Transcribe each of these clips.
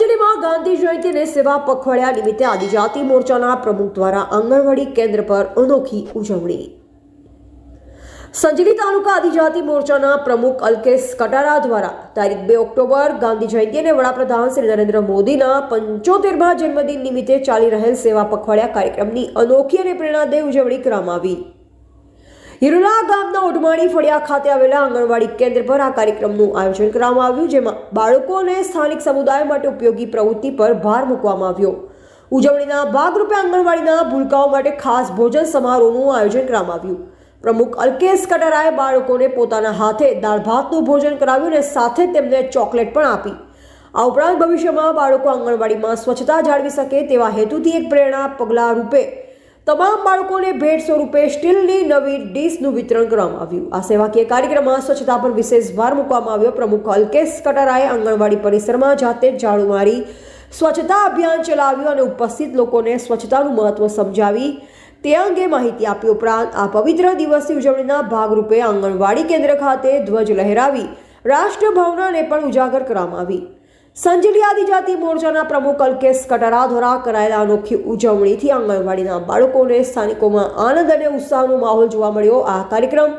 સંજલીમાં ગાંધી જયંતિ સેવા પખવાડિયા નિમિત્તે આદિજાતિ મોરચાના પ્રમુખ દ્વારા આંગણવાડી કેન્દ્ર પર અનોખી ઉજવણી. સંજલી તાલુકા આદિજાતિ મોરચાના પ્રમુખ અલ્કેશ કટારા દ્વારા તારીખ બે ઓક્ટોબર ગાંધી જયંતિ અને વડાપ્રધાન શ્રી નરેન્દ્ર મોદીના પંચોતેરમા જન્મદિન નિમિત્તે ચાલી રહેલ સેવા પખવાડિયા કાર્યક્રમની અનોખી અને પ્રેરણાદાયી ઉજવણી કરવામાં આવી. હિરોલા ગામના ઉઢમાણી ફળિયા ખાતે આવેલા આંગણવાડી કેન્દ્ર પર આ કાર્યક્રમનું આયોજન કરવામાં આવ્યું, જેમાં બાળકો અને સ્થાનિક સમુદાય માટે ઉપયોગી પ્રવૃત્તિ પર ભાર મૂકવામાં આવ્યો. ઉજવણીના ભાગરૂપે આંગણવાડીના ભૂલકાઓ માટે ખાસ ભોજન સમારોહનું આયોજન કરવામાં આવ્યું. પ્રમુખ અલ્કેશ કટરાએ બાળકોને પોતાના હાથે દાળ ભાતનું ભોજન કરાવ્યું અને સાથે તેમને ચોકલેટ પણ આપી. આ ઉપરાંત ભવિષ્યમાં બાળકો આંગણવાડીમાં સ્વચ્છતા જાળવી શકે તેવા હેતુથી એક પ્રેરણા પગલાં રૂપે તમામ બાળકોને ભેટ સ્વરૂપે સ્ટીલની નવી ડીશનું વિતરણ કરવામાં આવ્યું. આ સેવાકીય કાર્યક્રમમાં સ્વચ્છતા પર વિશેષ ભાર મૂકવામાં આવ્યો. પ્રમુખ અલ્કેશ કટારાએ આંગણવાડી પરિસરમાં જાતે જ ઝાડુ મારી સ્વચ્છતા અભિયાન ચલાવ્યું અને ઉપસ્થિત લોકોને સ્વચ્છતાનું મહત્વ સમજાવી તે અંગે માહિતી આપી ઉપરાંત આ પવિત્ર દિવસની ઉજવણીના ભાગરૂપે આંગણવાડી કેન્દ્ર ખાતે ધ્વજ લહેરાવી રાષ્ટ્રભાવનાને પણ ઉજાગર કરવામાં આવી. સંજલી આદિજાતિ મોરચાના પ્રમુખ અલ્કેશ કટારા દ્વારા કરાયેલા અનોખી ઉજવણીથી આંગણવાડીના બાળકોને સ્થાનિકોમાં આનંદ અને ઉત્સાહનો માહોલ જોવા મળ્યો. આ કાર્યક્રમ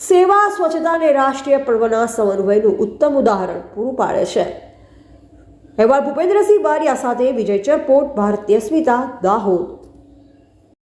સેવા, સ્વચ્છતા અને રાષ્ટ્રીય પર્વના સમન્વયનું ઉત્તમ ઉદાહરણ પૂરું પાડે છે. અહેવાલ ભૂપેન્દ્રસિંહ બારિયા સાથે વિજય ચરપોટ, ભારતીય સ્મિતા, દાહોદ.